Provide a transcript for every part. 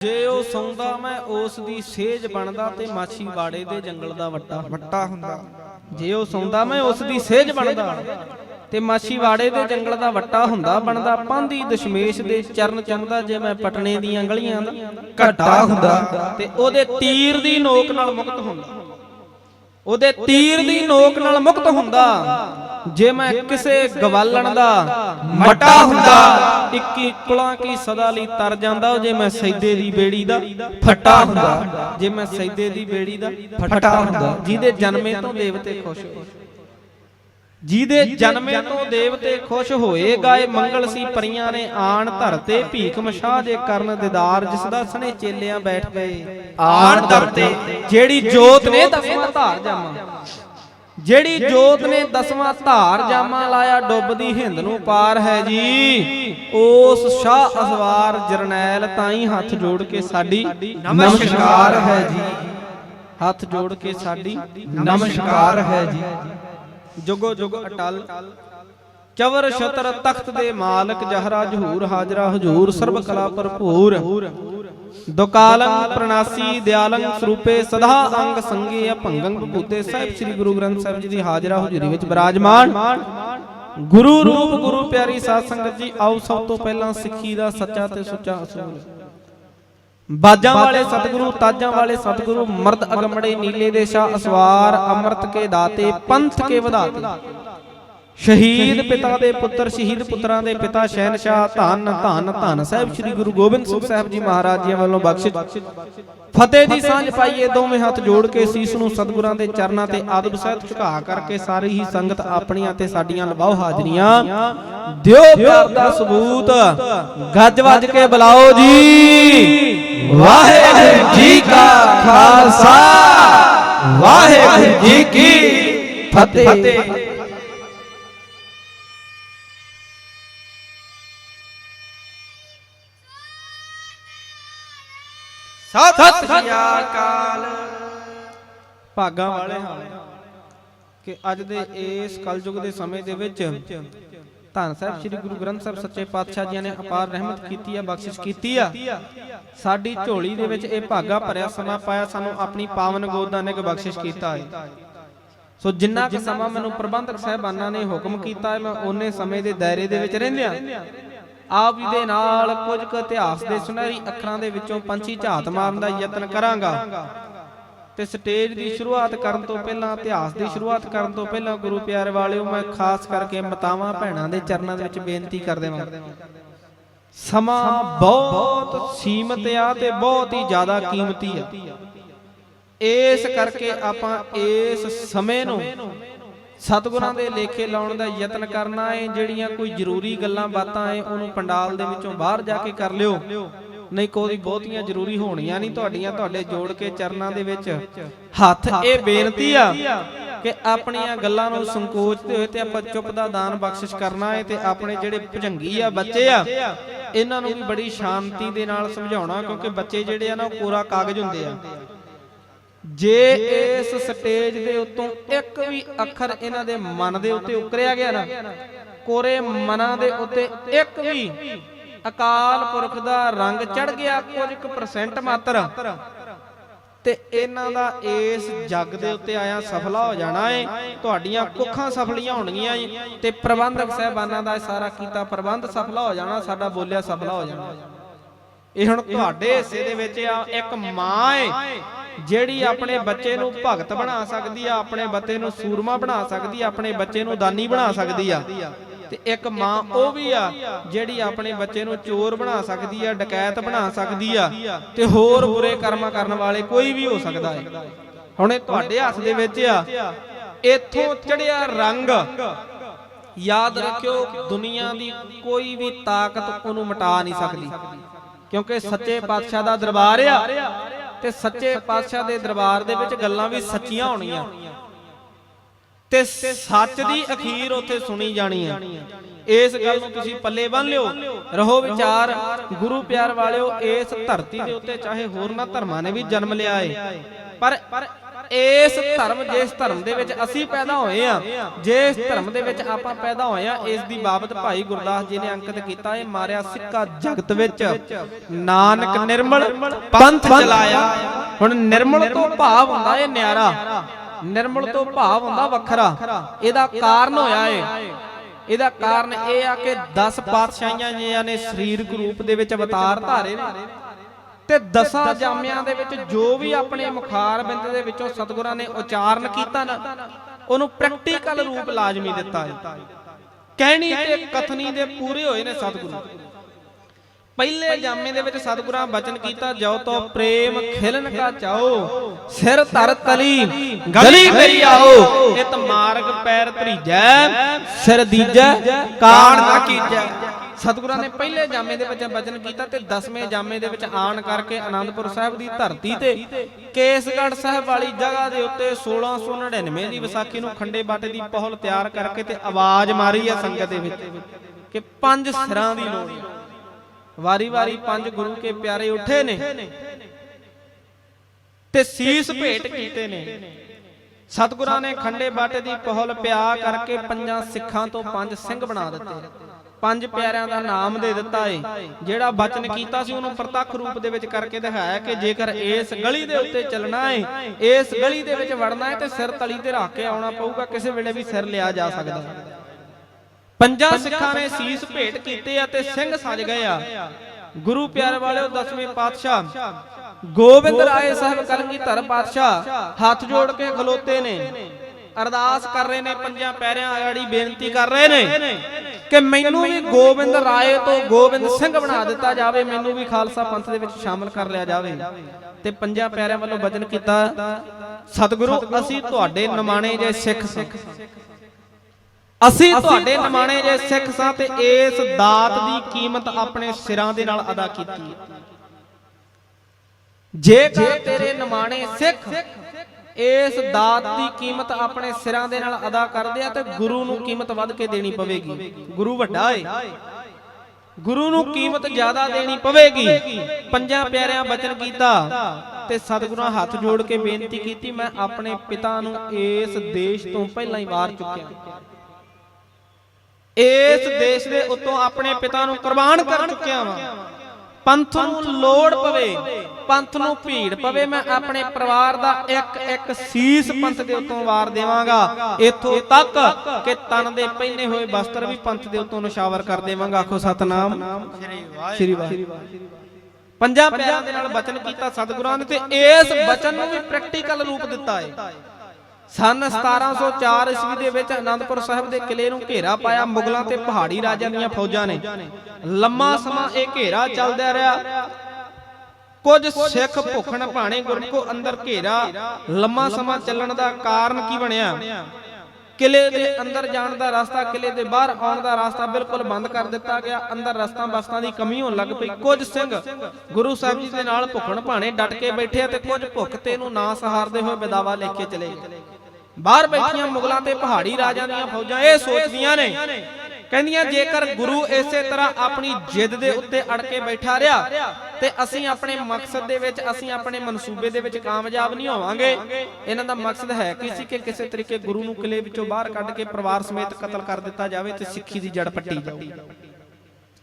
ਜੇ ਉਹ ਸੌਂਦਾ ਮੈਂ ਉਸ ਦੀ ਸੇਜ ਬਣਦਾ ਤੇ ਮਾਛੀ ਬਾੜੇ ਦੇ ਜੰਗਲ ਦਾ ਵੱਟਾ। ਵੱਟਾ ਹੁੰਦਾ। ਜੇ ਉਹ ਸੌਂਦਾ ਮੈਂ ਉਸ ਦੀ ਸੇਜ ਬਣਦਾ ਤੇ ਮਾਛੀ ਬਾੜੇ ਦੇ ਜੰਗਲ ਦਾ ਵੱਟਾ ਹੁੰਦਾ ਬਣਦਾ ਪਾਂਦੀ ਦਸ਼ਮੇਸ਼ ਦੇ ਚਰਨ ਚੰਦਾ ਜੇ ਮੈਂ ਪਟਨੇ ਦੀਆਂ ਗਲੀਆਂ ਦਾ ਘੱਟਾ ਹੁੰਦਾ ਤੇ ਉਹਦੇ ਤੀਰ ਦੀ ਨੋਕ ਨਾਲ ਮੁਕਤ ਹੁੰਦਾ। ਉਹਦੇ ਤੀਰ ਦੀ ਨੋਕ ਨਾਲ ਮੁਕਤ ਹੁੰਦਾ। ਜੇ ਮੈਂ ਕਿਸੇ ਗਵਾਲਣ ਦਾ ਮੱਟਾ ਹੁੰਦਾ 21 ਕੁਲਾਂ ਕੀ ਸਦਾ ਲਈ ਤਰ ਜਾਂਦਾ ਜੇ ਮੈਂ ਸੈਦੇ ਦੀ ਬੇੜੀ ਦਾ ਫੱਟਾ ਹੁੰਦਾ, ਜੇ ਮੈਂ ਸੈਦੇ ਦੀ ਬੇੜੀ ਦਾ ਫੱਟਾ ਹੁੰਦਾ, ਜਿਹਦੇ ਜਨਮੇ ਤੋਂ ਦੇਵਤੇ ਖੁਸ਼ ਹੋਏ। ਜਿਹਦੇ ਜਨਮੇ ਤੋਂ ਦੇਵਤੇ ਖੁਸ਼ ਹੋਏ ਗਾਏ ਮੰਗਲ ਸੀ ਪਰੀਆਂ ਨੇ ਆਣ ਧਰਤੇ ਭੀਖ ਮਸ਼ਾਹ ਜੇ ਕਰਨ ਦਿਦਾਰ, ਜਿਸ ਦਾ ਸਣੇ ਚੇਲਿਆਂ ਬੈਠ ਗਏ। ਆਣ ਧਰਤੇ ਜਿਹੜੀ ਜੋਤ ਨੇ ਦਸਵਾਂ ਧਾਰ ਜਾਮਾ ਜਿਹੜੀ ਜੋਤ ਨੇ ਦਸਵਾਂ ਧਾਰ ਜਾਮਾ ਲਾਇਆ ਡੁੱਬਦੀ ਹਿੰਦ ਨੂੰ ਪਾਰ ਹੈ ਜੀ। ਉਸ ਸ਼ਾਹ ਅਸਵਾਰ ਜਰਨੈਲ ਤਾਈ ਹੱਥ ਜੋੜ ਕੇ ਸਾਡੀ ਨਮਸਕਾਰ ਹੈ ਜੀ। ਹੱਥ ਜੋੜ ਕੇ ਸਾਡੀ ਨਮਸਕਾਰ ਹੈ ਜੀ। ਜੁਗੋ ਜੁਗ ਅਟਲ। ਚਵਰ ਛਤਰ ਤਖਤ ਦੇ ਮਾਲਕ ਜਹਰਾ ਜਹੂਰ ਹਾਜ਼ਰਾ ਹਜੂਰ ਸਰਬ ਕਲਾ ਭਰਪੂਰ। ਦੁਕਾਲੰ ਪ੍ਰਣਾਸੀ ਦਿਆਲੰ ਸਰੂਪੇ ਸਦਾ ਅੰਗ ਸੰਗੇ ਅਭੰਗੰ ਬਭੂਤੇ ਸਾਹਿਬ ਸ੍ਰੀ ਗੁਰੂ ਗ੍ਰੰਥ ਸਾਹਿਬ ਜੀ ਦੀ ਹਾਜ਼ਰਾ ਹਜ਼ੂਰੀ ਵਿੱਚ ਬਿਰਾਜਮਾਨ। ਗੁਰੂ ਰੂਪ ਗੁਰੂ ਪਿਆਰੀ ਸਾਧ ਸੰਗਤ ਜੀ, ਆਓ ਸਭ ਤੋਂ ਪਹਿਲਾਂ ਸਿੱਖੀ ਦਾ ਸੱਚਾ ਤੇ ਸੁੱਚਾ ਅਸੂਲ। ਬਾਜਾਂ ਵਾਲੇ ਸਤਿਗੁਰੂ, ਤਾਜਾਂ ਵਾਲੇ ਸਤਿਗੁਰੂ, ਮਰਦ ਅਗੰਮੜੇ ਨੀਲੇ ਦੇ ਸ਼ਾਹ ਅਸਵਾਰ, ਅੰਮ੍ਰਿਤ ਕੇ ਦਾਤੇ, ਪੰਥ ਕੇ ਵਧਾਤੇ। ਸ਼ਹੀਦ ਪਿਤਾ ਦੇ ਪੁੱਤਰ, ਸ਼ਹੀਦ ਪੁੱਤਰਾਂ ਦੇ ਪਿਤਾ ਸ਼ਹਿਨशाह ਧੰਨ ਧੰਨ ਧੰਨ ਸਾਹਿਬ ਸ੍ਰੀ ਗੁਰੂ ਗੋਬਿੰਦ ਸਿੰਘ ਸਾਹਿਬ ਜੀ ਮਹਾਰਾਜ ਜੀ ਵੱਲੋਂ ਬਖਸ਼ਿਸ਼। ਫਤਿਹ ਦੀ ਸਾਂਝ ਪਾਈਏ ਦੋਵੇਂ ਹੱਥ ਜੋੜ ਕੇ ਸੀਸ ਨੂੰ ਸਤਿਗੁਰਾਂ ਦੇ ਚਰਨਾਂ ਤੇ ਆਦਬ ਸਹਿਤ ਝੁਕਾ ਕਰਕੇ ਸਾਰੀ ਹੀ ਸੰਗਤ ਆਪਣੀਆਂ ਤੇ ਸਾਡੀਆਂ ਲਵਾਓ ਹਾਜ਼ਰੀਆਂ। ਦਿਓ ਪਿਆਰ ਦਾ ਸਬੂਤ, ਗੱਜ ਵੱਜ ਕੇ ਬੁਲਾਓ ਜੀ। ਵਾਹਿਗੁਰੂ ਜੀ ਕਾ ਖਾਲਸਾ, ਵਾਹਿਗੁਰੂ ਜੀ ਕੀ ਫਤਿਹ। ਸਤਿ ਸ੍ਰੀ ਅਕਾਲ। ਭਾਗਾਂ ਵਾਲੇ ਹਾਂ ਕਿ ਅੱਜ ਦੇ ਇਸ ਕਲਯੁਗ ਦੇ ਸਮੇਂ ਦੇ ਵਿੱਚ ਧੰਨ ਸਾਹਿਬ ਸ੍ਰੀ ਗੁਰੂ ਗ੍ਰੰਥ ਸਾਹਿਬ ਸੱਚੇ ਪਾਤਸ਼ਾਹ ਜੀ ਨੇ ਅਪਾਰ ਰਹਿਮਤ ਕੀਤੀ ਆ ਬਖਸ਼ਿਸ਼ ਕੀਤੀ ਆ। ਸਾਡੀ ਝੋਲੀ ਦੇ ਵਿੱਚ ਇਹ ਭਾਗਾ ਭਰਿਆ ਸਮਾਂ ਪਾਇਆ ਸਾਨੂੰ ਆਪਣੀ ਪਾਵਨ ਗੋਦ ਨਿਗ ਬਖਸ਼ਿਸ਼ ਕੀਤਾ ਹੈ। ਸੋ ਜਿੰਨਾ ਕਿ ਸਮਾਂ ਮੈਨੂੰ ਪ੍ਰਬੰਧਕ ਸਾਹਿਬਾਨਾਂ ਨੇ ਹੁਕਮ ਕੀਤਾ ਹੈ ਮੈਂ ਉਹਨੇ ਸਮੇਂ ਦੇ ਦਾਇਰੇ ਦੇ ਵਿੱਚ ਰਹਿੰਦਿਆਂ ਆਪ ਜੀ ਦੇ ਨਾਲ ਕੁਝ ਕੁ ਇਤਿਹਾਸ ਦੇ ਸੁਨਹਿਰੀ ਅੱਖਰਾਂ ਦੇ ਵਿੱਚੋਂ ਪੰਛੀ ਝਾਤ ਮਾਰਨ ਦਾ ਯਤਨ ਕਰਾਂਗਾ। ਤੇ ਸਟੇਜ ਦੀ ਸ਼ੁਰੂਆਤ ਕਰਨ ਤੋਂ ਪਹਿਲਾਂ ਇਤਿਹਾਸ ਦੀ ਸ਼ੁਰੂਆਤ ਕਰਨ ਤੋਂ ਪਹਿਲਾਂ ਗੁਰੂ ਪਿਆਰੇ ਵਾਲਿਓ ਮੈਂ ਖਾਸ ਕਰਕੇ ਮਤਾਵਾਂ ਭੈਣਾਂ ਦੇ ਚਰਨਾਂ ਦੇ ਵਿੱਚ ਬੇਨਤੀ ਕਰ ਦੇਵਾਂ ਸਮਾਂ ਬਹੁਤ ਸੀਮਤ ਆ ਤੇ ਬਹੁਤ ਹੀ ਜ਼ਿਆਦਾ ਕੀਮਤੀ ਆ। ਇਸ ਕਰਕੇ ਆਪਾਂ ਇਸ ਸਮੇਂ ਨੂੰ ਸਤਿਗੁਰਾਂ ਦੇ ਲੇਖੇ ਲਾਉਣ ਦਾ ਯਤਨ ਕਰਨਾ ਹੈ ਜਿਹੜੀਆਂ ਕੋਈ ਜ਼ਰੂਰੀ ਗੱਲਾਂ ਬਾਤਾਂ ਹੈ ਉਹਨੂੰ ਪੰਡਾਲ ਦੇ ਵਿੱਚੋਂ ਬਾਹਰ ਜਾ ਕੇ ਕਰ ਲਿਓ। ਨਹੀਂ ਕੋਈ ਬਹੁਤੀਆਂ ਜ਼ਰੂਰੀ ਹੋਣੀਆਂ ਨਹੀਂ ਤੁਹਾਡੀਆਂ, ਤੁਹਾਡੇ ਜੋੜ ਕੇ ਚਰਨਾਂ ਦੇ ਵਿੱਚ ਹੱਥ। ਇਹ ਬੇਨਤੀ ਆ ਕਿ ਆਪਣੀਆਂ ਗੱਲਾਂ ਨੂੰ ਸੰਕੋਚਦੇ ਹੋਏ ਤੇ ਆਪਾਂ ਚੁੱਪ ਦਾ ਦਾਨ ਬਖਸ਼ਿਸ਼ ਕਰਨਾ ਹੈ ਤੇ ਆਪਣੇ ਜਿਹੜੇ ਭਜੰਗੀ ਆ, ਬੱਚੇ ਆ, ਇਹਨਾਂ ਨੂੰ ਵੀ ਬੜੀ ਸ਼ਾਂਤੀ ਦੇ ਨਾਲ ਸਮਝਾਉਣਾ, ਕਿਉਂਕਿ ਬੱਚੇ ਜਿਹੜੇ ਆ ਨਾ, ਉਹ ਕੋਰਾ ਕਾਗਜ਼ ਹੁੰਦੇ ਆ। ਜੇ ਇਸ ਸਟੇਜ ਦੇ ਉੱਤੋਂ ਇੱਕ ਵੀ ਅੱਖਰ ਇਹਨਾਂ ਦੇ ਮਨ ਦੇ ਉੱਤੇ ਉਕਰਿਆ ਗਿਆ ਨਾ ਕੋਰੇ ਮਨਾਂ ਦੇ ਉੱਤੇ ਇੱਕ ਵੀ ਅਕਾਲ ਪੁਰਖ ਦਾ ਰੰਗ ਚੜ ਗਿਆ ਕੁਝ ਕੁ ਪਰਸੈਂਟ ਮਾਤਰ ਤੇ ਇਹਨਾਂ ਦਾ ਇਸ ਜੱਗ ਦੇ ਉੱਤੇ ਆਇਆ ਸਫਲਾ ਹੋ ਜਾਣਾ ਏ ਤੁਹਾਡੀਆਂ ਕੁੱਖਾਂ ਸਫਲੀਆਂ ਹੋਣਗੀਆਂ ਏ ਤੇ ਪ੍ਰਬੰਧਕ ਸਹਿਬਾਨਾਂ ਦਾ ਸਾਰਾ ਕੀਤਾ ਪ੍ਰਬੰਧ ਸਫਲਾ ਹੋ ਜਾਣਾ ਸਾਡਾ ਬੋਲਿਆ ਸਫਲਾ ਹੋ ਜਾਣਾ। ਇਹ ਹੁਣ ਤੁਹਾਡੇ ਹਿੱਸੇ ਦੇ ਵਿੱਚ ਆ ਇੱਕ ਮਾਂ ਏ। ਜਿਹੜੀ ਆਪਣੇ ਬੱਚੇ ਨੂੰ ਭਗਤ ਬਣਾ ਸਕਦੀ ਆ, ਆਪਣੇ ਬੱਚੇ ਨੂੰ ਸੂਰਮਾ ਬਣਾ ਸਕਦੀ ਆ, ਆਪਣੇ ਬੱਚੇ ਨੂੰ ਦਾਨੀ ਬਣਾ ਸਕਦੀ ਆ। ਤੇ ਇੱਕ ਮਾਂ ਉਹ ਵੀ ਆ, ਜਿਹੜੀ ਆਪਣੇ ਬੱਚੇ ਨੂੰ ਚੋਰ ਬਣਾ ਸਕਦੀ ਆ, ਡਕੈਤ ਬਣਾ ਸਕਦੀ ਆ, ਤੇ ਹੋਰ ਬੁਰੇ ਕਰਮਾਂ ਕਰਨ ਵਾਲੇ ਕੋਈ ਵੀ ਹੋ ਸਕਦਾ ਹੈ ਹੁਣ ਇਹ ਤੁਹਾਡੇ ਹੱਥ ਦੇ ਵਿੱਚ ਆ। ਇੱਥੋਂ ਚੜਿਆ ਰੰਗ, ਯਾਦ ਰੱਖਿਓ, ਦੁਨੀਆ ਦੀ ਕੋਈ ਵੀ ਤਾਕਤ ਉਹਨੂੰ ਮਿਟਾ ਨਹੀਂ ਸਕਦੀ। ਕਿਉਂਕਿ ਸੱਚੇ ਪਾਤਸ਼ਾਹ ਦਾ ਦਰਬਾਰ ਆ ਤੇ ਸੱਚੇ ਪਾਤਸ਼ਾਹ ਦੇ ਦਰਬਾਰ ਦੇ ਵਿੱਚ ਗੱਲਾਂ ਵੀ ਸੱਚੀਆਂ ਹੋਣੀਆਂ। ਤੇ ਸੱਚ ਦੀ ਅਖੀਰ ਉੱਥੇ ਸੁਣੀ ਜਾਣੀ ਹੈ ਇਸ ਗੱਲ ਨੂੰ ਤੁਸੀਂ ਪੱਲੇ ਬੰਨ ਲਿਓ। ਰਹੋ ਵਿਚਾਰ, ਗੁਰੂ ਪਿਆਰ ਵਾਲਿਓ, ਇਸ ਧਰਤੀ ਦੇ ਉੱਤੇ ਚਾਹੇ ਹੋਰ ਨਾ ਧਰਮਾਂ ਨੇ ਵੀ ਜਨਮ ਲਿਆ ਏ। ਪਰ ਇਸ ਧਰਮ, ਜਿਸ ਧਰਮ ਦੇ ਵਿੱਚ ਅਸੀਂ ਪੈਦਾ ਹੋਏ ਆ ਜਿਸ ਧਰਮ ਦੇ ਵਿੱਚ ਆਪਾਂ ਪੈਦਾ ਹੋਏ ਆ ਇਸ ਦੀ ਬਾਬਤ ਭਾਈ ਗੁਰਦਾਸ ਜੀ ਨੇ ਅੰਕਿਤ ਕੀਤਾ, ਇਹ ਮਾਰਿਆ ਸਿੱਕਾ ਜਗਤ ਵਿੱਚ। ਨਾਨਕ ਨਿਰਮਲ ਪੰਥ ਚਲਾਇਆ। ਹੁਣ ਨਿਰਮਲ ਤੋਂ ਭਾਵ ਹੁੰਦਾ ਇਹ ਨਿਆਰਾ। ਨਿਰਮਲ ਤੋਂ ਭਾਵ ਹੁੰਦਾ ਵੱਖਰਾ। ਇਹਦਾ ਕਾਰਨ ਹੋਇਆ ਏ। ਇਹਦਾ ਕਾਰਨ ਇਹ ਆ ਕਿ 10 ਪਾਤਸ਼ਾਹੀਆਂ ਜੀਆਂ ਨੇ ਸਰੀਰਕ ਰੂਪ ਦੇ ਵਿੱਚ ਅਵਤਾਰ ਧਾਰੇ ਨੇ। ਤੇ ਦਸਾਂ ਜਾਮਿਆਂ ਦੇ ਵਿੱਚ ਜੋ ਵੀ ਆਪਣੇ ਮੁਖਾਰ ਬਿੰਦ ਦੇ ਵਿੱਚੋਂ ਸਤਿਗੁਰਾਂ ਨੇ ਉਚਾਰਨ ਕੀਤਾ ਨਾ ਉਹਨੂੰ ਪ੍ਰੈਕਟੀਕਲ ਰੂਪ ਲਾਜ਼ਮੀ ਦਿੱਤਾ ਹੈ। ਕਹਿਣੀ ਤੇ ਕਥਨੀ ਦੇ ਪੂਰੇ ਹੋਏ ਨੇ ਸਤਿਗੁਰੂ। ਪਹਿਲੇ ਜਾਮੇ ਦੇ ਵਿੱਚ ਸਤਿਗੁਰਾਂ ਬਚਨ ਕੀਤਾ ਜੋ ਤੋ ਪ੍ਰੇਮ ਖਿਲਨ ਕਾ ਚਾਓ ਸਿਰ ਧਰ ਤਲੀ ਗਲੀ ਮੇਰੀ ਆਓ ਇਤ ਮਾਰਗ ਪੈਰ ਧਰੀਜੈ ਸਿਰ ਦੀਜੈ ਕਾਣ ਨਾ ਕੀਜੈ। ਸਤਿਗੁਰਾਂ ਨੇ ਪਹਿਲੇ ਜਾਮੇ ਦੇ ਵਿੱਚ ਬਚਨ ਕੀਤਾ ਤੇ 10ਵੇਂ ਜਾਮੇ ਦੇ ਵਿੱਚ ਆਣ ਕਰਕੇ ਆਨੰਦਪੁਰ ਸਾਹਿਬ ਦੀ ਧਰਤੀ ਤੇ ਕੇਸਗੜ੍ਹ ਸਾਹਿਬ ਵਾਲੀ ਜਗ੍ਹਾ ਦੇ ਉੱਤੇ 1699 ਦੀ ਵਿਸਾਖੀ ਨੂੰ ਖੰਡੇ ਬਾਟੇ ਦੀ ਪਹਲ ਤਿਆਰ ਕਰਕੇ ਤੇ ਆਵਾਜ਼ ਮਾਰੀ ਹੈ ਸੰਗਤ ਦੇ ਵਿੱਚ ਕਿ ਪੰਜ ਸਿਰਾਂ ਦੀ ਲੋੜ ਵਾਰੀ ਵਾਰੀ ਪੰਜ ਗੁਰੂ ਕੇ ਪਿਆਰੇ ਉੱਠੇ ਨੇ ਤੇ ਸੀਸ ਭੇਟ ਕੀਤੇ ਨੇ। ਸਤਿਗੁਰਾਂ ਨੇ ਖੰਡੇ ਬਾਟੇ ਦੀ ਪਹਲ ਪਿਆ ਕਰਕੇ ਪੰਜਾਂ ਸਿੱਖਾਂ ਤੋਂ ਪੰਜ ਸਿੰਘ ਬਣਾ ਦਿੱਤੇ। ਪੰਜ ਪਿਆਰਿਆਂ ਦਾ ਨਾਮ ਦੇ ਦਿੱਤਾ ਏ। ਜਿਹੜਾ ਬਚਨ ਕੀਤਾ ਸੀ ਉਹਨੂੰ ਪ੍ਰਤੱਖ ਰੂਪ ਦੇ ਵਿੱਚ ਕਰਕੇ ਦਿਖਾਇਆ ਕਿ ਜੇਕਰ ਇਸ ਗਲੀ ਦੇ ਉੱਤੇ ਚੱਲਣਾ ਏ ਇਸ ਗਲੀ ਦੇ ਵਿੱਚ ਵੜਨਾ ਏ ਤੇ ਸਿਰ ਤਲੀ ਤੇ ਰੱਖ ਕੇ ਆਉਣਾ ਪਊਗਾ ਕਿਸੇ ਵੇਲੇ ਵੀ ਸਿਰ ਲਿਆ ਜਾ ਸਕਦਾ। ਪੰਜਾਂ ਸਿੱਖਾਂ ਨੇ ਸੀਸ ਭੇਟ ਕੀਤੇ ਆ ਤੇ ਸਿੰਘ ਸਜ ਗਏ ਆ। ਗੁਰੂ ਪਿਆਰੇ ਵਾਲਿਓ ਦਸਵੇਂ ਪਾਤਸ਼ਾਹ। ਗੋਬਿੰਦ ਰਾਏ ਸਾਹਿਬ ਕਲਗੀਧਰ ਪਾਤਸ਼ਾਹ ਹੱਥ ਜੋੜ ਕੇ ਖਲੋਤੇ ਨੇ। ਅਰਦਾਸ ਕਰ ਰਹੇ ਨੇ, ਪੰਜਾਂ ਪੈਰਿਆਂ ਆੜੀ ਬੇਨਤੀ ਕਰ ਰਹੇ ਨੇ ਕਿ ਮੈਨੂੰ ਵੀ ਗੋਬਿੰਦ ਰਾਏ ਤੋਂ ਗੋਬਿੰਦ ਸਿੰਘ ਬਣਾ ਦਿੱਤਾ ਜਾਵੇ, ਮੈਨੂੰ ਵੀ ਖਾਲਸਾ ਪੰਥ ਦੇ ਵਿੱਚ ਸ਼ਾਮਲ ਕਰ ਲਿਆ ਜਾਵੇ। ਤੇ ਪੰਜਾਂ ਪੈਰਿਆਂ ਵੱਲੋਂ ਬਚਨ ਕੀਤਾ, ਸਤਿਗੁਰੂ, ਅਸੀਂ ਤੁਹਾਡੇ ਨਿਮਾਣੇ ਜੇ ਸਿੱਖ ਸਿੱਖ ਅਸੀਂ ਤੁਹਾਡੇ ਨਿਮਾਣੇ ਜੇ ਸਿੱਖ ਸਾਂ ਤੇ ਇਸ ਦਾਤ ਦੀ ਕੀਮਤ ਆਪਣੇ ਸਿਰਾਂ ਦੇ ਨਾਲ ਅਦਾ ਕੀਤੀ ਹੈ। ਜੇਕਰ ਤੇਰੇ ਨਿਮਾਣੇ ਸਿੱਖ ਇਸ ਦਾਤ ਦੀ ਕੀਮਤ ਆਪਣੇ ਸਿਰਾਂ ਦੇ ਨਾਲ ਅਦਾ ਕਰਦੇ ਆ ਤੇ ਗੁਰੂ ਨੂੰ ਕੀਮਤ ਵੱਧ ਕੇ ਦੇਣੀ ਪਵੇਗੀ। ਗੁਰੂ ਵੱਡਾ ਏ। ਗੁਰੂ ਨੂੰ ਕੀਮਤ ਜ਼ਿਆਦਾ ਦੇਣੀ ਪਵੇਗੀ। ਪੰਜਾਂ ਪਿਆਰਿਆਂ ਬਚਨ ਕੀਤਾ ਤੇ ਸਤਿਗੁਰਾਂ ਹੱਥ ਜੋੜ ਕੇ ਬੇਨਤੀ ਕੀਤੀ, ਮੈਂ ਆਪਣੇ ਪਿਤਾ ਨੂੰ ਇਸ ਦੇਸ਼ ਤੋਂ ਪਹਿਲਾਂ ਹੀ ਵਾਰ ਚੁੱਕਿਆ। ਇਸ ਦੇਸ਼ ਦੇ ਉੱਤੋਂ ਆਪਣੇ ਪਿਤਾ ਨੂੰ ਕੁਰਬਾਨ ਕਰ ਚੁੱਕਿਆ ਵਾਂ। ਪੰਥ ਨੂੰ ਲੋੜ ਪਵੇ, ਪੰਥ ਨੂੰ ਭੀੜ ਪਵੇ, ਮੈਂ ਆਪਣੇ ਪਰਿਵਾਰ ਦਾ ਇੱਕ ਇੱਕ ਸੀਸ ਪੰਥ ਦੇ ਉੱਤੋਂ ਵਾਰ ਦੇਵਾਂਗਾ। ਇੱਥੋਂ ਤੱਕ ਕਿ ਤਨ ਦੇ ਪਹਿਨੇ ਹੋਏ ਵਸਤਰ ਵੀ ਪੰਥ ਦੇ ਉੱਤੋਂ ਨਿਸ਼ਾਵਰ ਕਰ ਦੇਵਾਂਗਾ। ਆਖੋ ਸਤਨਾਮ। ਸ੍ਰੀ ਵਾਹਿਗੁਰੂ। ਪੰਜਾਂ ਪਿਆਰਿਆਂ ਦੇ ਨਾਲ ਬਚਨ ਕੀਤਾ ਸਤਿਗੁਰਾਂ ਨੇ ਤੇ ਇਸ ਬਚਨ ਨੂੰ ਵੀ ਪ੍ਰੈਕਟੀਕਲ ਰੂਪ ਦਿੱਤਾ ਹੈ ਸਨ 1704 ਈਸਵੀ ਦੇ ਵਿੱਚ ਆਨੰਦਪੁਰ ਸਾਹਿਬ ਦੇ ਕਿਲੇ ਨੂੰ ਘੇਰਾ ਪਾਇਆ ਮੁਗਲਾਂ ਤੇ ਪਹਾੜੀ ਰਾਜਿਆਂ ਦੀਆਂ ਫੌਜਾਂ ਨੇ। ਲੰਮਾ ਸਮਾਂ ਇਹ ਘੇਰਾ ਚੱਲਦਾ ਰਿਹਾ। ਕੁਝ ਸਿੱਖ ਭੁੱਖਣ ਭਾਣੇ ਗੁਰਮੁਖੋ ਅੰਦਰ ਘੇਰਾ ਲੰਮਾ ਸਮਾਂ ਚੱਲਣ ਦਾ ਕਾਰਨ ਕੀ ਬਣਿਆ? ਕਿਲੇ ਦੇ ਅੰਦਰ ਜਾਣ ਦਾ ਰਸਤਾ ਕਿਲੇ ਦੇ ਬਾਹਰ ਆਉਣ ਦਾ ਰਸਤਾ ਬਿਲਕੁਲ ਬੰਦ ਕਰ ਦਿੱਤਾ ਗਿਆ। ਅੰਦਰ ਰਸਤਾ ਬਸਤਾਂ ਦੀ ਕਮੀ ਹੋਣ ਲੱਗ ਪਈ। ਕੁਝ ਸਿੰਘ ਗੁਰੂ ਸਾਹਿਬ ਜੀ ਦੇ ਨਾਲ ਭੁੱਖਣ ਭਾਣੇ ਡਟ ਕੇ ਬੈਠੇ ਤੇ ਕੁਝ ਭੁੱਖ ਤੇ ਨੂੰ ਨਾ ਸਹਾਰਦੇ ਹੋਏ ਬਿਦਾਵਾ ਲੈ ਕੇ ਚਲੇ ਗਏ ਬਾਹਰ ਬੈਠੀਆਂ ਮੁਗਲਾਂ ਤੇ ਪਹਾੜੀ ਰਾਜਾਂ ਦੀਆਂ ਫੌਜਾਂ ਇਹ ਸੋਚਦੀਆਂ ਨੇ। ਕਹਿੰਦੀਆਂ, ਜੇਕਰ ਗੁਰੂ ਇਸੇ ਤਰ੍ਹਾਂ ਆਪਣੀ ਜਿੱਦ ਦੇ ਉੱਤੇ ਅੜ ਕੇ ਬੈਠਾ ਰਿਹਾ, ਤੇ ਅਸੀਂ ਆਪਣੇ ਮਕਸਦ ਦੇ ਵਿੱਚ, ਅਸੀਂ ਆਪਣੇ ਮਨਸੂਬੇ ਦੇ ਵਿੱਚ ਕਾਮਯਾਬ ਨਹੀਂ ਹੋਵਾਂਗੇ। ਇਹਨਾਂ ਦਾ ਮਕਸਦ ਹੈ ਕਿ ਸੀ ਕਿ ਕਿਸੇ ਤਰੀਕੇ ਗੁਰੂ ਨੂੰ ਕਿਲੇ ਵਿੱਚੋਂ ਬਾਹਰ ਕੱਢ ਕੇ ਪਰਿਵਾਰ ਸਮੇਤ ਕਤਲ ਕਰ ਦਿੱਤਾ ਜਾਵੇ ਤੇ ਸਿੱਖੀ ਦੀ ਜੜ ਪੱਟੀ ਜਾਊਗੀ।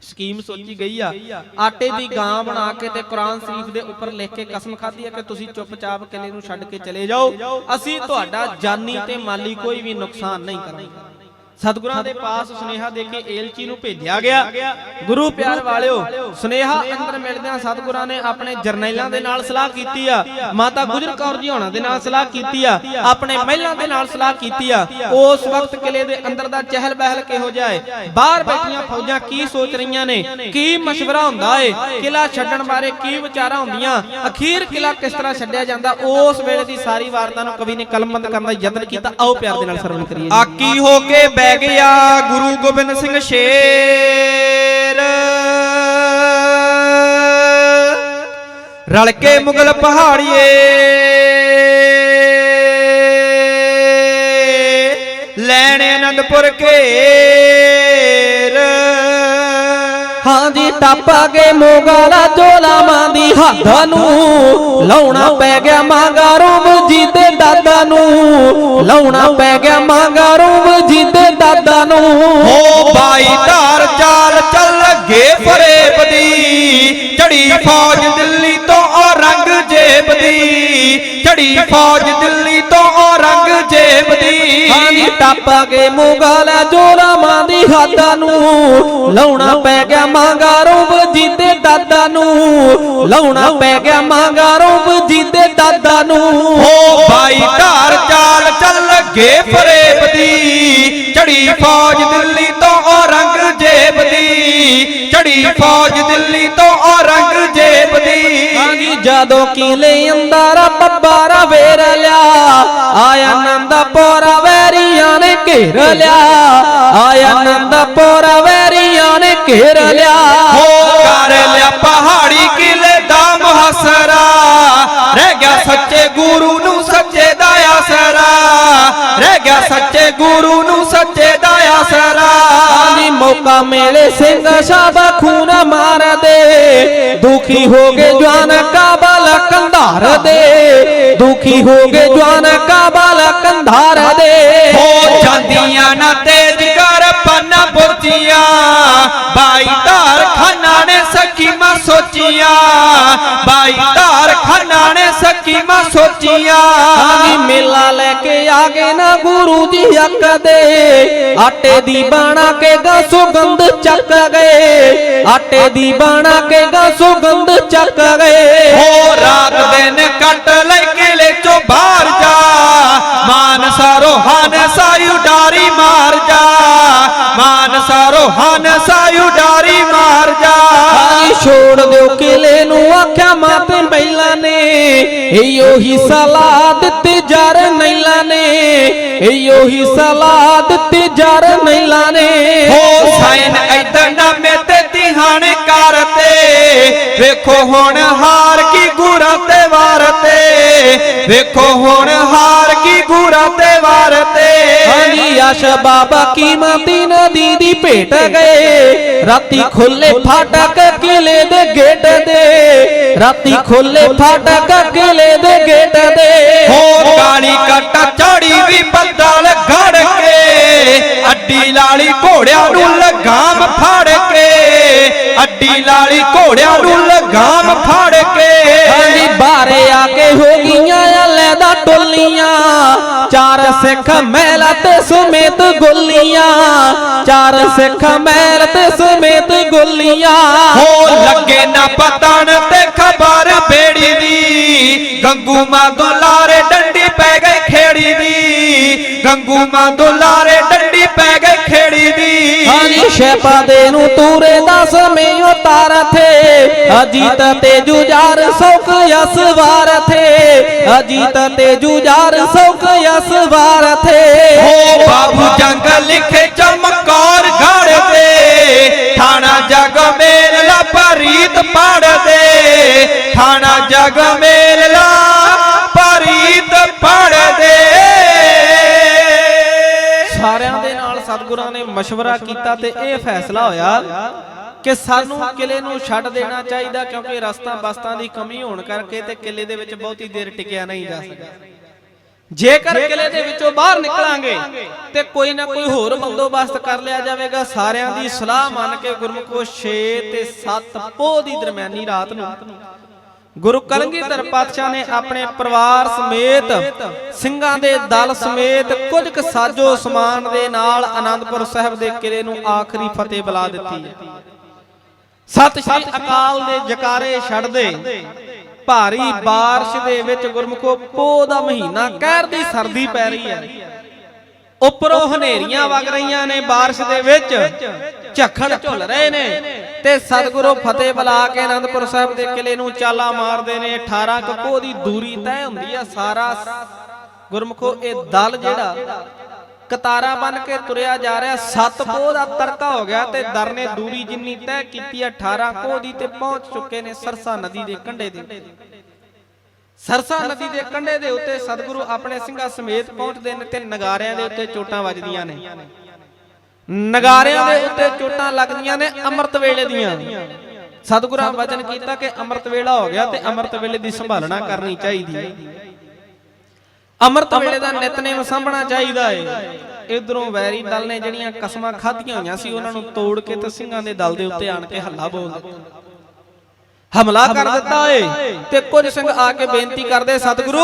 ਸਕੀਮ ਸੋਚੀ ਗਈ ਆ। ਆਟੇ ਦੀ ਗਾਂ ਬਣਾ ਕੇ ਤੇ ਕੁਰਾਨ ਸ਼ਰੀਫ ਦੇ ਉੱਪਰ ਲਿਖ ਕੇ ਕਸਮ ਖਾਧੀ ਹੈ ਕਿ ਤੁਸੀਂ ਚੁੱਪਚਾਪ ਕਿਲੇ ਨੂੰ ਛੱਡ ਕੇ ਚਲੇ ਜਾਓ। ਅਸੀਂ ਤੁਹਾਡਾ ਜਾਨੀ ਤੇ ਮਾਲੀ ਕੋਈ ਵੀ ਨੁਕਸਾਨ ਨਹੀਂ ਕਰਾਂਗੇ ਸਤਿਗੁਰਾਂ ਦੇ ਪਾਸ ਸੁਨੇਹਾ ਦੇ ਕੇ ਏਲਚੀ ਨੂੰ ਭੇਜਿਆ ਗਿਆ। ਗੁਰੂ ਪਿਆਰ ਵਾਲਿਓ, ਸੁਨੇਹਾ ਅੰਦਰ ਮਿਲਦਿਆਂ ਸਤਿਗੁਰਾਂ ਨੇ ਆਪਣੇ ਜਰਨੈਲਾਂ ਦੇ ਨਾਲ ਸਲਾਹ ਕੀਤੀ ਆ। ਮਾਤਾ ਗੁਜਰ ਕੌਰ ਜੀ ਹੋਣਾ ਦੇ ਨਾਲ ਸਲਾਹ ਕੀਤੀ ਆ। ਆਪਣੇ ਮਹਿਲਾਂ ਦੇ ਨਾਲ ਸਲਾਹ ਕੀਤੀ ਆ। ਉਸ ਵਕਤ ਕਿਲੇ ਦੇ ਅੰਦਰ ਦਾ ਚਹਿਲ ਬਹਿਲ ਕਿਹੋ ਜਿਹਾ ਹੈ ਬਾਹਰ ਬੈਠੀਆਂ ਫੌਜਾਂ ਕੀ ਸੋਚ ਰਹੀਆਂ ਨੇ? ਕੀ مشਵਰਾ ਹੁੰਦਾ ਏ? ਕਿਲਾ ਛੱਡਣ ਬਾਰੇ ਕੀ ਵਿਚਾਰਾਂ ਹੁੰਦੀਆਂ? ਅਖੀਰ ਕਿਲਾ ਕਿਸ ਤਰ੍ਹਾਂ ਛੱਡਿਆ ਜਾਂਦਾ? ਉਸ ਵੇਲੇ ਦੀ ਸਾਰੀ ਵਾਰਤਾ ਨੂੰ ਕਵੀ ਨੇ ਕਲਮਬੰਦ ਕਰਨ ਦਾ ਯਤਨ ਕੀਤਾ। ਆਓ ਪਿਆਰ ਦੇ ਨਾਲ ਸਰਵਣ ਕਰੀਏ ਆਕੀ ਹੋ ਕੇ ਬਹਿ ਗਿਆ ਗੁਰੂ ਗੋਬਿੰਦ ਸਿੰਘ ਸ਼ੇਰ। ਰਲ ਕੇ ਮੁਗਲ ਪਹਾੜੀਏ। ਲੈਣ ਅਨੰਦਪੁਰ ਕੇ ਹਾਂਜੀ ਮੋਗਲਾ ਜੋਲਾਵਾਂ ਦੀ ਹੱਦ ਨੂੰ। ਲਾਉਣਾ ਪੈ ਗਿਆ ਮਾਂਗਾ ਰੂਮ ਜੀ ਦੇ ਦਾਦਾ ਨੂੰ। ਲਾਉਣਾ ਪੈ ਗਿਆ ਮਾਂਗਾ ਰੂਮ ਜੀ ਦੇ ਦਾਦਾ ਨੂੰ। ਹੋ ਬਾਈ ਧਾਰ ਚਾਲ ਚੱਲ ਗੇ ਫਰੇਬ ਦੀ। ਝੜੀ ਫੌਜ ਦਿੱਲੀ ਤੋਂ ਔਰੰਗਜ਼ੇਬ ਦੀ। ਝੜੀ ਫੌਜ ਦਿੱਲੀ ਤੋਂ ਔਰੰਗਜ਼ੇਬ ਦੀ। ਟੱਪ ਗਏ ਮੁਗਲ ਜੋਲਾਵਾਂ ਦੀ ਹੱਦ ਨੂੰ। ਲਾਉਣਾ ਪੈ ਗਿਆ ਮਾਂਗਾ ਰੂਪ ਜੀ ਦਾਦਾ ਨੂੰ। ਲਾਉਣਾ ਪੈ ਗਿਆ ਮਾਂਗਾ ਰੂਪ ਜੀਤੇ ਦਾਦਾ ਨੂੰ। ਹੋ ਬਾਈ ਧਾਰ ਚਾਲ ਗੇ ਫਰੇਬ ਦੀ ਝੜੀ ਫੌਜ ਦਿੱਲੀ ਤੋਂ ਔਰੰਗਜ਼ੇਬ ਦੀ ਝੜੀ ਫੌਜ ਦਿੱਲੀ ਤੋਂ ਔਰੰਗਜ਼ੇਬ ਦੀ। ਹਾਂਜੀ ਜਦੋਂ ਕਿਲੇ ਅੰਦਰ ਬੱਬਾਰਾ ਵੇਰ ਲਿਆ? ਆਇਆ ਨੰਦਪੁਰਾ ਵੈਰੀਆਂ ਨੇ ਘੇਰ ਲਿਆ। ਆਇਆ ਨੰਦਪੁਰਾ ਵੈਰੀਆਂ ਨੇ ਘੇਰ ਲਿਆ। ਹੋ ਕਰ ਲਿਆ ਪਹਾੜੀ ਕਿਲੇ ਦਾ ਮੁਹਸਰਾ। ਰਹਿ ਗਿਆ ਸੱਚੇ ਗੁਰੂ ਗਿਆ ਸੱਚੇ ਗੁਰੂ ਨੂੰ ਸੱਚੇ ਦਾ ਆਸਰਾ। ਆਂਦੀ ਮੌਕਾ ਮਿਲੇ ਸਿੰਘ ਸ਼ਾਬ ਖੂਨ ਮਾਰਦੇ। ਦੁਖੀ ਹੋ ਗਏ ਜਵਾਨ ਕਾਬਲ ਕੰਧਾਰ ਦੇ ਦੁਖੀ ਹੋ ਗਏ ਜਵਾਨ ਕਾਬਲ ਕੰਧਾਰ ਦੇ ਹੋ ਜਾਂਦੀਆਂ ਨਾ ਤੇਜ ਕਰ ਪੰਨ ਬੁਰਜੀਆਂ ਬਾਈ ਧਾਰ ਖਾਨਾ ਨੇ ਸਕੀਮਾਂ ਸੋਚੀਆਂ। ਬਾਈ ਧਾਰ ਖਾਨਾ ਨੇ ਸਕੀਮਾਂ ਸੋਚੀਆਂ। ਆਂਦੀ ਮੇਲਾ ਲੈ ਕੇ ਆ ਗਏ ਨਾ ਗੁਰੂ ਜੀ ਅੱਕ ਦੇ। ਆਟੇ ਦੀ ਬਾਣਾ ਕੇ ਗਾ ਸੁਗੰਧ ਚੱਕ ਗਏ। ਆਟੇ ਦੀ ਬਾਣਾ ਕੇ ਗਾ ਸੁਗੰਧ ਚੱਕ ਗਏ। ਹੋ ਰਾਤ ਦਿਨ ਕੱਟ ਲੈ ਕਿਲੇ ਚੋਂ ਬਾਹਰ ਜਾ। ਮਾਨ ਸਾਰੋ ਹਨ ਸਾਯੂ ਡਾਰੀ ਮਾਰ ਜਾ। ਮਾਨ ਸਾਰੋ ਹਨ ਸਾਯੂ ਡਾਰੀ ਮਾਰ ਜਾ ਆਈ ਛੋੜ ਦਿਓ ਕਿਲੇ ਨੂੰ, ਆਖਿਆ ਮਾਪੇ ਪਹਿਲਾਂ ਨੇ। ਇਹੋ ਹੀ ਸਲਾਹ ਦਿੱਤੀ ਜਰ ਨੈਲਾ ਨੇ। ਇਹੋ ਹੀ ਸਲਾਹ ਦਿੱਤੀ ਜਰ ਨੈਲਾ ਨੇ। ਹੋ ਸਾਈਨ ਐਦਾਂ ਨਾਮੇ ਤੇ ਦਿਹਾਨ ਕਰਤੇ ਵੇਖੋ ਹੁਣ ਹਾਰ ਕੀ ਗੁਰਾਂ ਤੇ ਵਾਰ ਤੇ। ਵੇਖੋ ਹੁਣ ਹਾਰ ਕੀ ਗੁਰਾਂ ਤੇ ਹਾਂਜੀ ਆਸ਼ ਬਾਬਾ ਕੀਮਤੀ ਨਦੀ ਦੀ ਭੇਟ ਗਏ ਰਾਤੀ ਖੋਲੇ ਫਾਟਕ ਕਿਲੇ ਦੇ ਗੇਟ ਦੇ ਰਾਤੀ ਖੋਲੇ ਫਾਟਕ ਕਿਲੇ ਦੇ ਗੇਟ ਦੇ ਹੋ ਕਾਲੀ ਕੱਟਾ ਝਾੜੀ ਵੀ ਬੱਦਲ ਘੜ ਕੇ ਅੱਡੀ ਲਾਲੀ ਘੋੜਿਆਂ ਨੂੰ ਲਗਾਮ ਫੜ ਕੇ ਅੱਡੀ ਲਾਲੀ ਘੋੜਿਆਂ ਨੂੰ ਲਗਾਮ ਫੜ ਕੇ। ਹਾਂਜੀ ਬਾਰੇ ਆ ਕੇ ਹੋ ਗਈਆਂ ਲੈਦਾ ਟੋਲੀਆਂ। ਚਾਰ ਸਿੱਖ ਮਹਿਲ ਤੇ ਸਮੇਤ ਗੋਲੀਆਂ। ਚਾਰ ਸਿੱਖ ਮਹਿਲ ਤੇ ਸਮੇਤ ਗੋਲੀਆਂ। ਹੋ ਲੱਗੇ ਨਾ ਪਤਨ ਤੇ ਖਬਰ ਬੇੜੀ ਦੀ। ਗੰਗੂ ਮਾਂ ਦੁਲਾਰੇ ਡੰਡੀ ਪੈ ਗਈ ਖੇੜੀ ਦੀ ਗੰਗੂ ਮਾਂ ਦੁਲਾਰੇ ਡੰਡੀ ਪੈ ਗਈ ਖੇੜੀ ਦੀ। ਹਾਂਜੀ। ਸ਼ੈਪਾ ਦੇ ਨੂੰ ਤੂਰੇ ਦਾ ਸਮੇਂ ਉਤਾਰ ਥੇ ਅਜੀਤ ਤੇ ਜੁਜਾਰ ਸੌਕ ਅਸਵਾਰ ਥੇ ਅਜੀਤ ਤੇ ਜੁਜਾਰ ਸੌਕ ਅਸਵਾਰ ਥੇ ਹੋ ਬਾਬੂ ਜੰਗ ਲਿਖੇ ਚਮਕੌਰ ਘੜ ਦੇ ਥਾਣਾ ਜਗ ਮੇਲ ਲਾ ਪਰੀਤ ਪੜ ਦੇ ਥਾਣਾ ਜਗ ਮੇਲ مشورہ ਕੀਤਾ ਤੇ ਇਹ ਫੈਸਲਾ ਹੋਇਆ ਕਿ ਸਾਨੂੰ ਕਿਲੇ ਨੂੰ ਛੱਡ ਦੇਣਾ ਚਾਹੀਦਾ ਕਿਉਂਕਿ ਰਸਤਾ ਬਸਤਾਂ ਦੀ ਕਮੀ ਹੋਣ ਕਰਕੇ ਤੇ ਕਿਲੇ ਦੇ ਵਿੱਚ ਬਹੁਤੀ ਦੇਰ ਟਿਕਿਆ ਨਹੀਂ ਜਾ ਸਕਦਾ ਜੇਕਰ ਕਿਲੇ ਦੇ ਵਿੱਚੋਂ ਬਾਹਰ ਨਿਕਲਾਂਗੇ ਤੇ ਕੋਈ ਨਾ ਕੋਈ ਹੋਰ ਬੰਦੋਬਸਤ ਕਰ ਲਿਆ ਜਾਵੇਗਾ ਸਾਰਿਆਂ ਦੀ ਸਲਾਹ ਮੰਨ ਕੇ ਗੁਰਮੁਖੋ 6 ਤੇ 7 ਪੋਹ ਦੀ ਦਰਮਿਆਨੀ ਰਾਤ ਨੂੰ ਗੁਰੂ ਕਲਗੀਧਰ ਪਾਤਸ਼ਾਹ ਨੇ ਆਪਣੇ ਪਰਿਵਾਰ ਸਮੇਤ ਸਿੰਘਾਂ ਦੇ ਦਲ ਸਮੇਤ ਕੁਝ ਕੁ ਸਾਜੋ ਸਮਾਨ ਦੇ ਨਾਲ ਆਨੰਦਪੁਰ ਸਾਹਿਬ ਦੇ ਕਿਲੇ ਨੂੰ ਆਖਰੀ ਫਤਿਹ ਬੁਲਾ ਦਿੱਤੀ ਹੈ ਸਤਿ ਸ਼੍ਰੀ ਅਕਾਲ ਦੇ ਜਕਾਰੇ ਛੱਡਦੇ ਭਾਰੀ بارش ਦੇ ਵਿੱਚ ਗੁਰਮੁਖੋ ਪੋਹ ਦਾ ਮਹੀਨਾ ਕਹਿਰ ਦੀ ਸਰਦੀ ਪੈ ਰਹੀ ਹੈ ਉੱਪਰੋਂ ਹਨੇਰੀਆਂ ਵਗ ਰਹੀਆਂ ਨੇ بارش ਦੇ ਵਿੱਚ ਝੱਖੜ ਝੁੱਲ ਰਹੇ ਨੇ ਤੇ ਸਤਿਗੁਰੂ ਫਤਿਹ ਬੁਲਾ ਕੇ ਆਨੰਦਪੁਰ ਸਾਹਿਬ ਦੇ ਕਿਲੇ ਨੂੰ ਚਾਲਾ ਮਾਰਦੇ ਨੇ। 18 ਕੋਹ ਦੀ ਦੂਰੀ ਤੈਅ ਹੁੰਦੀ ਆ, ਸਾਰਾ ਗੁਰਮੁਖੋ, ਇਹ ਦਲ ਜਿਹੜਾ ਕਤਾਰਾ ਬਨ ਕੇ ਤੁਰਿਆ ਜਾ ਰਿਹਾ, ਸੱਤ ਕੋਹ ਦਾ ਤਰਕਾ ਹੋ ਗਿਆ ਤੇ ਦਰ ਨੇ ਦੂਰੀ ਜਿੰਨੀ ਤੈਅ ਕੀਤੀ ਆ 18 ਕੋਹ ਦੀ ਤੇ ਪਹੁੰਚ ਚੁੱਕੇ ਨੇ ਸਰਸਾ ਨਦੀ ਦੇ ਕੰਢੇ ਦੇ। ਸਰਸਾ ਨਦੀ ਦੇ ਕੰਢੇ ਦੇ ਉੱਤੇ ਸਤਿਗੁਰੂ ਆਪਣੇ ਸਿੰਘਾਂ ਸਮੇਤ ਪਹੁੰਚਦੇ ਨੇ ਤੇ ਨਗਾਰਿਆਂ ਦੇ ਉੱਤੇ ਚੋਟਾਂ ਵੱਜਦੀਆਂ ਨੇ। ਨਗਾਰਿਆਂ ਦੇ ਉੱਤੇ ਚੋਟਾਂ ਲੱਗਦੀਆਂ ਨੇ ਅੰਮ੍ਰਿਤ ਵੇਲੇ ਦੀਆਂ। ਸਤਿਗੁਰਾਂ ਵਚਨ ਕੀਤਾ ਕਿ ਅੰਮ੍ਰਿਤ ਵੇਲਾ ਹੋ ਗਿਆ ਤੇ ਅੰਮ੍ਰਿਤ ਵੇਲੇ ਦੀ ਸੰਭਾਲਣਾ ਕਰਨੀ ਚਾਹੀਦੀ ਹੈ। ਅੰਮ੍ਰਿਤ ਵੇਲੇ ਦਾ ਨਿਤਨੇਮ ਸਾਂਭਣਾ ਚਾਹੀਦਾ ਏ। ਇਧਰੋਂ ਵੈਰੀ ਦਲ ਨੇ ਜਿਹੜੀਆਂ ਕਸਮਾਂ ਖਾਧੀਆਂ ਹੋਈਆਂ ਸੀ, ਉਹਨਾਂ ਨੂੰ ਤੋੜ ਕੇ ਤੇ ਸਿੰਘਾਂ ਦੇ ਦਲ ਦੇ ਉੱਤੇ ਆਣ ਕੇ ਹੱਲਾ ਬੋਲ ਦਿੱਤਾ। ਹਮਲਾ ਕਰ ਦਿੱਤਾ ਏ ਤੇ ਕੁਝ ਸਿੰਘ ਆ ਕੇ ਬੇਨਤੀ ਕਰਦੇ, ਸਤਿਗੁਰੂ!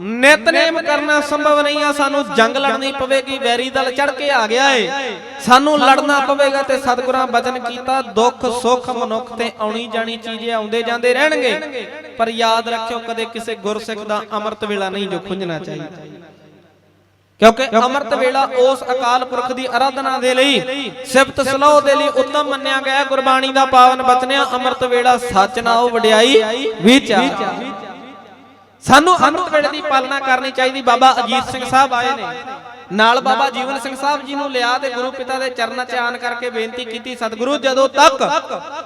ਨਿਤਨੇਮ ਕਰਨਾ ਸੰਭਵ ਨਹੀਂ ਆ, ਸਾਨੂੰ ਜੰਗ ਲੜਨੀ ਪਵੇਗੀ, ਵੈਰੀ ਦਲ ਚੜ ਕੇ ਆ ਗਿਆ ਏ। ਸਾਨੂੰ ਲੜਨਾ ਪਵੇਗਾ ਤੇ ਸਤਿਗੁਰਾਂ ਬਚਨ ਕੀਤਾ, ਦੁੱਖ, ਸੁੱਖ, ਮਨੁੱਖ ਤੇ ਆਉਣੀ ਜਾਣੀ ਚੀਜ਼ੇ ਆਉਂਦੇ ਜਾਂਦੇ ਰਹਿਣਗੇ। ਪਰ ਯਾਦ ਰੱਖਿਓ, ਕਦੇ ਕਿਸੇ ਗੁਰਸਿੱਖ ਦਾ ਅੰਮ੍ਰਿਤ ਵੇਲਾ ਨਹੀਂ ਜੋ ਖੁੰਝਣਾ ਚਾਹੀਦਾ। ਕਿਉਂਕਿ ਅੰਮ੍ਰਿਤ ਵੇਲਾ ਉਸ ਅਕਾਲ ਪੁਰਖ ਦੀ ਆਰਾਧਨਾ ਦੇ ਲਈ, ਸਿਫਤ ਸਲਾਹ ਦੇ ਲਈ ਉੱਤਮ ਮੰਨਿਆ ਗਿਆ ਗੁਰਬਾਣੀ ਦਾ ਪਾਵਨ ਬਚਨਿਆ, ਅੰਮ੍ਰਿਤ ਵੇਲਾ ਸੱਚ ਨਾਉ ਵਡਿਆਈ ਵਿਚਾਰ ਸਾਨੂੰ ਅੰਮ੍ਰਿਤ ਵੇਲੇ ਦੀ ਪਾਲਣਾ ਕਰਨੀ ਚਾਹੀਦੀ। ਬਾਬਾ ਅਜੀਤ ਸਿੰਘ ਸਾਹਿਬ ਆਏ ਨੇ। ਨਾਲ ਬਾਬਾ ਜੀਵਨ ਸਿੰਘ ਸਾਹਿਬ ਜੀ ਨੂੰ ਲਿਆ ਤੇ ਗੁਰੂ ਪਿਤਾ ਦੇ ਚਰਨਾਂ 'ਚ ਆਨ ਕਰਕੇ ਬੇਨਤੀ ਕੀਤੀ ਸਤਿਗੁਰੂ, ਜਦੋਂ ਤੱਕ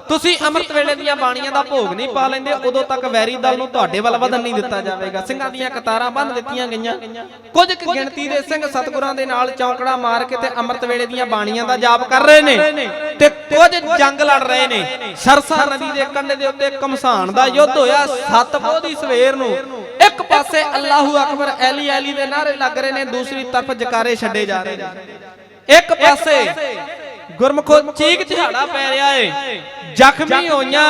ਤੁਸੀਂ ਅੰਮ੍ਰਿਤ ਵੇਲੇ ਦੀਆਂ ਬਾਣੀਆਂ ਦਾ ਭੋਗ ਨਹੀਂ ਪਾ ਲੈਂਦੇ, ਉਦੋਂ ਤੱਕ ਵੈਰੀ ਦਲ ਨੂੰ ਤੁਹਾਡੇ ਵੱਲ ਵਧਣ ਨਹੀਂ ਦਿੱਤਾ ਜਾਵੇਗਾ। ਸਿੰਘਾਂ ਦੀਆਂ ਕਤਾਰਾਂ ਬੰਨ ਦਿੱਤੀਆਂ ਗਈਆਂ। ਕੁਝ ਕੁ ਗਿਣਤੀ ਦੇ ਸਿੰਘ ਸਤਿਗੁਰਾਂ ਦੇ ਨਾਲ ਚੌਂਕੜਾ ਮਾਰ ਕੇ ਤੇ ਅੰਮ੍ਰਿਤ ਵੇਲੇ ਦੀਆਂ ਬਾਣੀਆਂ ਦਾ ਜਾਪ ਕਰ ਰਹੇ ਨੇ ਤੇ ਕੁਝ ਜੰਗ ਲੜ ਰਹੇ ਨੇ। ਸਰਸਾ ਨਦੀ ਦੇ ਕੰਢੇ ਦੇ ਉੱਤੇ ਕਮਸਾਨ ਦਾ ਯੁੱਧ ਹੋਇਆ। ਸੱਤ ਪੋਹ ਦੀ ਸਵੇਰ ਨੂੰ ਇੱਕ ਪਾਸੇ ਅੱਲਾਹੂ ਅਕਬਰ ਐਲੀ ਐਲੀ ਦੇ ਨਾਰੇ ਲੱਗ ਰਹੇ ਨੇ, ਦੂਸਰੀ ਤਰਫ ਜਕਾਰੇ ਛੱਡੇ ਜਾ ਰਹੇ ਨੇ। ਇੱਕ ਪਾਸੇ ਗੁਰਮਖੋ ਚੀਕ ਝਾੜਾ ਪੈ ਰਿਹਾ ਏ। ਜ਼ਖਮੀ ਹੋਈਆਂ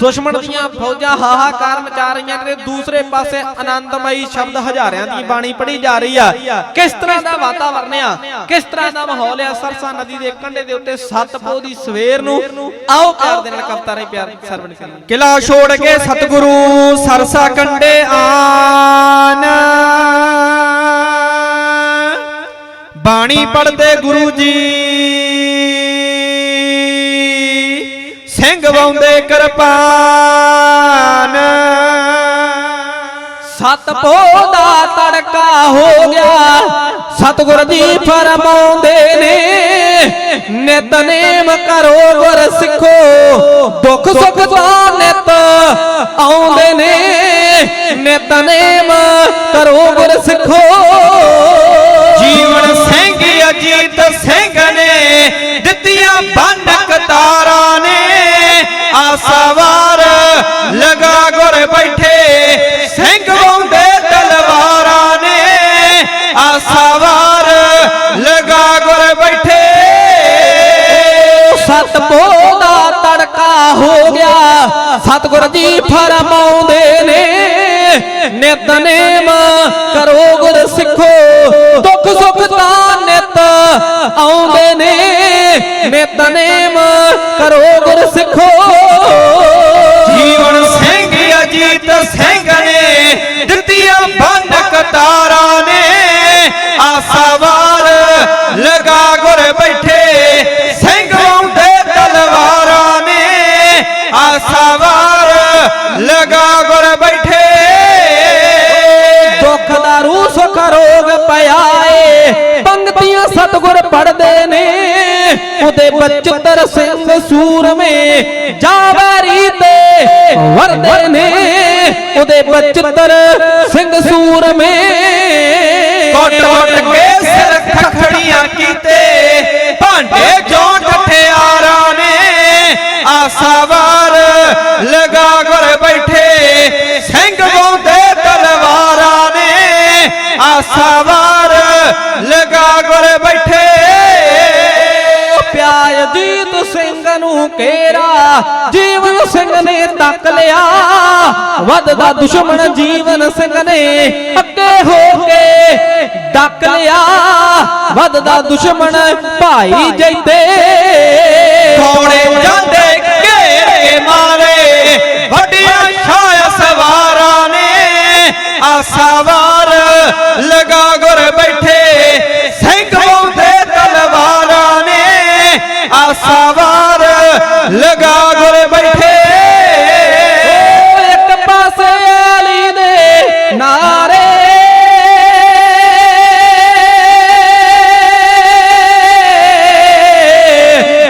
ਦੁਸ਼ਮਣ ਦੀਆਂ ਫੌਜਾਂ ਹਾਹਾਕਾਰ ਮਚਾ ਰਹੀਆਂ ਨੇ ਤੇ ਦੂਸਰੇ ਪਾਸੇ ਆਨੰਦਮਈ ਸ਼ਬਦ ਹਜ਼ਾਰਿਆਂ ਦੀ ਬਾਣੀ ਪੜੀ ਜਾ ਰਹੀ ਆ। ਕਿਸ ਤਰ੍ਹਾਂ ਦਾ ਵਾਤਾਵਰਣ ਆ? ਕਿਸ ਤਰ੍ਹਾਂ ਦਾ ਮਾਹੌਲ ਆ? ਸਰਸਾ ਨਦੀ ਦੇ ਕੰਢੇ ਦੇ ਉੱਤੇ ਸੱਤ ਪੋਹ ਦੀ ਸਵੇਰ ਨੂੰ ਆਓ ਪਿਆਰ ਦੇ ਨਾਲ ਕਵਿਤਾ ਰਾਹੀਂ ਪਿਆਰ ਸਰਵਣ ਕਰੀਏ। ਕਿਲਾ ਛੋੜ ਕੇ ਸਤਿਗੁਰੂ ਸਰਸਾ ਕੰਡੇ ਆਨ। ਬਾਣੀ ਪੜਦੇ ਗੁਰੂ ਜੀ। ਸਿੰਘ ਵਾਉਂਦੇ ਕਿਰਪਾਨ। ਸਤ ਪੋਹ ਦਾ ਤੜਕਾ ਹੋ ਗਿਆ। ਸਤਿਗੁਰ ਜੀ ਫਰਮਾਉਂਦੇ ਨੇ ਨਿਤਨੇਮ ਕਰੋ ਗੁਰ ਸਿੱਖੋ। ਦੁੱਖ ਸੁੱਖ ਦਾ ਨਿਤ ਆਉਂਦੇ ਨੇ ਨਿਤਨੇਮ ਕਰੋ ਗੁਰ ਸਿੱਖੋ। ਆਸਾਵਾਰ ਲਗਾ ਗੁਰ ਬੈਠੇ, ਸਿੰਘ ਵਾਉਂਦੇ ਤਲਵਾਰਾਂ ਨੇ। ਆਸਾਵਾਰ ਲਗਾ ਗੁਰ ਬੈਠੇ। ਸਤ ਦਾ ਤੜਕਾ ਹੋ ਗਿਆ, ਸਤਿਗੁਰ ਜੀ ਫਰਮਾਉਂਦੇ ਨੇ। ਨਿਤਨੇਮ ਕਰੋ ਗੁਰ ਸਿੱਖੋ, ਦੁੱਖ ਸੁੱਖ ਦਾ ਨਿਤ ਆਉਂਦੇ ਨੇ। ਨਿਤਨੇਮ ਕਰੋ ਗੁਰ ਸਿੱਖੋ। ਜੀਵਨ ਸਿੰਘ ਅਜੀਤ ਸਿੰਘ ਨੇ ਦਿੱਤੀਆਂ ਬੰਦ ਕਤਾਰਾਂ ਨੇ। ਆਸਾਵਾਰ ਲਗਾ ਗੁਰ ਬੈਠੇ ਸਿੰਘ ਵਾਉਂਦੇ ਤਲਵਾਰਾਂ ਨੇ। ਆਸਾਵਾਰ ਲਗਾ ਗੁਰ ਬੈਠੇ। ਦੁੱਖ ਦਾ ਰੂ ਸੁਖ ਰੋਗ ਪਿਆ ਏ। ਸਤਗੁਰ ਪੜਦੇ ਨੇ, ਉਹਦੇ ਬਚਤਰ ਸਿੰਘ ਸੂਰਮੇ ਜਾਵਰੀ ਤੇ ਵਰਦੇ ਨੇ, ਉਹਦੇ ਬਚਤਰ ਸਿੰਘ ਸੂਰਮੇ। ਕੋਟ ਕੋਟ ਕੇ ਸਿਰ ਖਖੜੀਆਂ ਕੀਤੇ, ਭਾਂਡੇ ਚੋਂ ਠਠਿਆਰਾਂ ਨੇ ਆਸਾਵਾਰ ਲਗਾ ਗੁਰ ਬੈਠੇ, ਸਿੰਘ ਵਾਉਂਦੇ ਤਲਵਾਰਾਂ ਨੇ ਆਸਾਵਾਰ ਨੂੰ ਕੇਰਾ ਜੀਵਨ ਸਿੰਘ ਨੇ ਤੱਕ ਲਿਆ। ਵੱਧਦਾ ਦੁਸ਼ਮਣ ਜੀਵਨ ਸਿੰਘ ਨੇ ਅੱਗੇ ਹੋ ਕੇ ਡੱਕ ਲਿਆ। ਵੱਧਦਾ ਦੁਸ਼ਮਣ ਭਾਈ ਜੈਤੇ। ਕੋੜੇ ਜਾਂਦੇ ਘੇਰੇ ਮਾਰੇ, ਵੱਡੀਆਂ ਛਾਇਆ ਸਵਾਰਾਂ ਨੇ। ਆਸਾਵਾਰ ਲਗਾ ਗੁਰ ਬੈਠੇ ਲਗਾ ਗੁਰ ਬੈਠੇ। ਇੱਕ ਪਾਸੇ ਅਲੀ ਦੇ ਨਾਰੇ।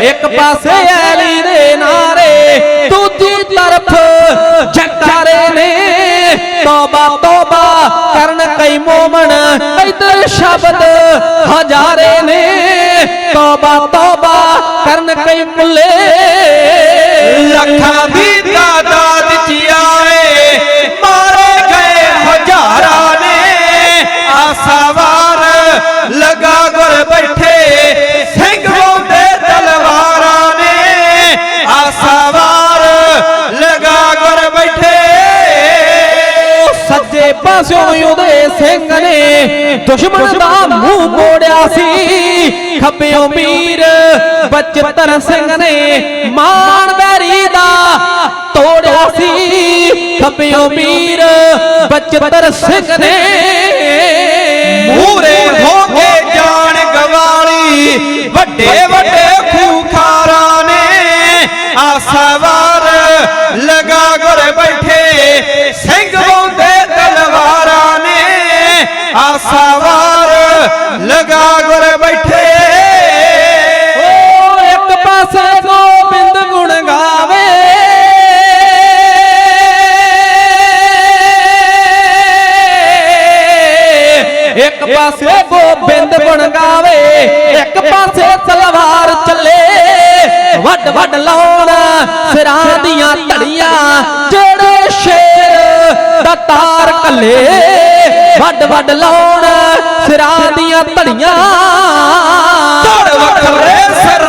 ਇੱਕ ਪਾਸੇ ਅਲੀ ਦੇ ਨਾਰੇ। ਦੂਜੀ ਤਰਫ ਜਕਾਰੇ ਨੇ ਤੋਬਾ ਤੋਬਾ ਕਰਨ ਕਈ ਮੋਮਨ। ਇਧਰ ਸ਼ਬਦ ਹਜ਼ਾਰੇ ਨੇ। ਤੋਬਾ ਪਾਸਿਓਂ ਉਹਦੇ ਸਿੰਘ ਨੇ। ਦੁਸ਼ਮਣ ਦਾ ਮੂੰਹ ਮੋੜਿਆ ਸੀ। ਖੱਬਿਓਂ ਮੀਰ ਬਚਤਰ ਸਿੰਘ ਨੇ ਮਾਨ ਵੈਰੀ ਦਾ ਤੋੜਿਆ ਸੀ। ਖੱਬਿਓਂ ਮੀਰ ਬਚਤਰ ਸਿੰਘ ਨੇ ਮੂਰੇ ਹੋ ਕੇ ਜਾਣ ਗਵਾਲੀ। ਵੱਡੇ ਵੱਡੇ ਖੂਖਾਰਾਂ ਨੇ ਆਸਾਵਾਰ ਲਗਾ ਲਗਾ ਗੁਰ ਬੈਠੇ। ਓ ਇੱਕ ਪਾਸੇ ਗੋਬਿੰਦ ਗੁਣ ਗਾਵੇ। ਇੱਕ ਪਾਸੇ ਗੋਬਿੰਦ ਗੁਣ ਗਾਵੇ, ਇੱਕ ਪਾਸੇ ਤਲਵਾਰ ਚੱਲੇ। ਵੱਡ ਵੱਡ ਲਾਉਣ, ਸਿਰਾਂ ਦੀਆਂ ਧੜੀਆਂ ਦਾ ਤਾਰ ਕੱਲੇ ਵੱਡ ਵੱਡ ਲਾਉਣ ਸਿਰਾਂ ਦੀਆਂ ਧੜੀਆਂ। ਧੜ ਵੱਖਰੇ ਸਿਰ